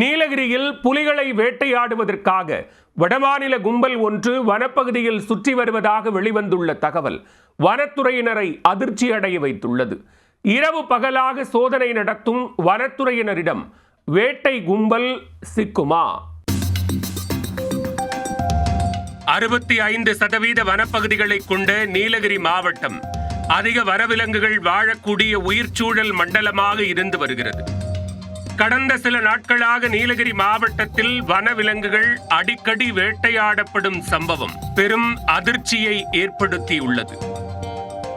நீலகிரியில் புலிகளை வேட்டையாடுவதற்காக வடமாநில கும்பல் ஒன்று வனப்பகுதியில் சுற்றி வருவதாக வெளிவந்துள்ள தகவல் வனத்துறையினரை அதிர்ச்சியடைய வைத்துள்ளது. இரவு பகலாக சோதனை நடத்தும் வனத்துறையினரிடம் வேட்டை கும்பல் சிக்குமா? அறுபத்தி ஐந்து சதவீத வனப்பகுதிகளை கொண்ட நீலகிரி மாவட்டம் அதிக வனவிலங்குகள் வாழக்கூடிய உயிர்ச்சூழல் மண்டலமாக இருந்து வருகிறது. கடந்த சில நாட்களாக நீலகிரி மாவட்டத்தில் வனவிலங்குகள் அடிக்கடி வேட்டையாடப்படும் சம்பவம் பெரும் அதிர்ச்சியை ஏற்படுத்தியுள்ளது.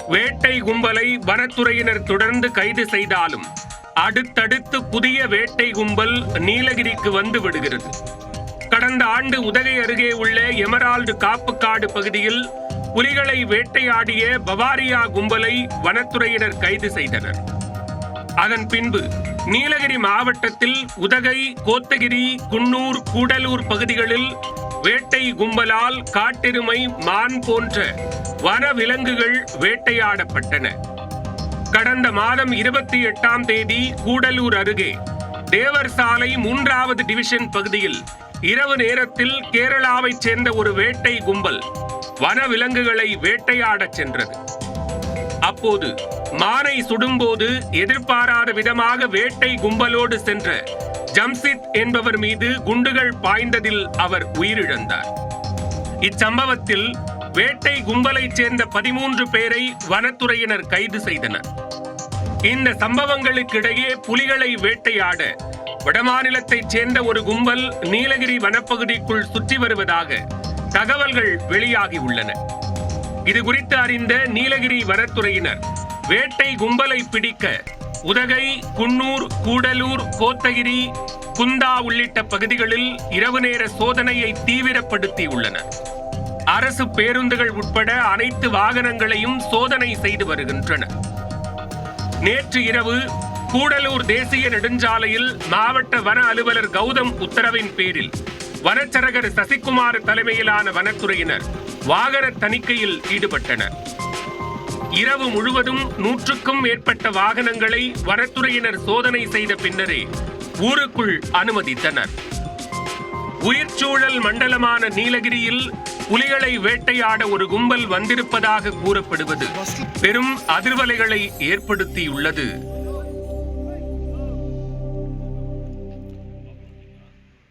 வேட்டை கும்பலை வனத்துறையினர் தொடர்ந்து கைது செய்தாலும் அடுத்தடுத்து புதிய வேட்டை கும்பல் நீலகிரிக்கு வந்து விடுகிறது. கடந்த ஆண்டு உதகை அருகே உள்ள எமரால்டு காப்புக்காடு பகுதியில் புலிகளை வேட்டையாடிய பவாரியா கும்பலை வனத்துறையினர் கைது செய்தனர். அதன் பின்பு நீலகிரி மாவட்டத்தில் உதகை கோத்தகிரி குன்னூர் கூடலூர் பகுதிகளில் வேட்டை கும்பலால் காட்டெருமை மான் போன்ற வன விலங்குகள் வேட்டையாடப்பட்டன. கடந்த மாதம் இருபத்தி எட்டாம் தேதி கூடலூர் அருகே தேவர் சாலை மூன்றாவது டிவிஷன் பகுதியில் இரவு நேரத்தில் கேரளாவைச் சேர்ந்த ஒரு வேட்டை கும்பல் வன விலங்குகளை வேட்டையாடச் சென்றது. அப்போது மானை சுடும்போது எதிர்பாராத விதமாக வேட்டை கும்பலோடு சென்ற ஜம்சித் என்பவர் மீது குண்டுகள் பாய்ந்ததில் அவர் உயிரிழந்தார். இச்சம்பவத்தில் வேட்டை கும்பலைச் சேர்ந்த பதிமூன்று பேரை வனத்துறையினர் கைது செய்தனர். இந்த சம்பவங்களுக்கிடையே புலிகளை வேட்டையாட வடமாநிலத்தைச் சேர்ந்த ஒரு கும்பல் நீலகிரி வனப்பகுதிக்குள் சுற்றி வருவதாக தகவல்கள் வெளியாகி உள்ளன. இது குறித்து அறிந்த நீலகிரி வனத்துறையினர் வேட்டை கும்பலை பிடிக்க உதகை குன்னூர் கூடலூர் கோத்தகிரி குந்தா உள்ளிட்ட பகுதிகளில் இரவு நேர சோதனையை தீவிரப்படுத்தியுள்ளனர் அரசு பேருந்துகள் உட்பட அனைத்து வாகனங்களையும் சோதனை செய்து வருகின்றன. நேற்று இரவு கூடலூர் தேசிய நெடுஞ்சாலையில் மாவட்ட வன அலுவலர் கௌதம் உத்தரவின் பேரில் வனச்சரகர் சசிகுமார் தலைமையிலான வனத்துறையினர் வாகன தணிக்கையில் ஈடுபட்டனர். இரவு முழுவதும் நூற்றுக்கும் மேற்பட்ட வாகனங்களை வனத்துறையினர் சோதனை செய்த பின்னரே ஊருக்குள் அனுமதித்தனர். உயிர்ச்சூழல் மண்டலமான நீலகிரியில் புலிகளை வேட்டையாட ஒரு கும்பல் வந்திருப்பதாக கூறப்படுவது பெரும் அதிர்வலைகளை ஏற்படுத்தியுள்ளது.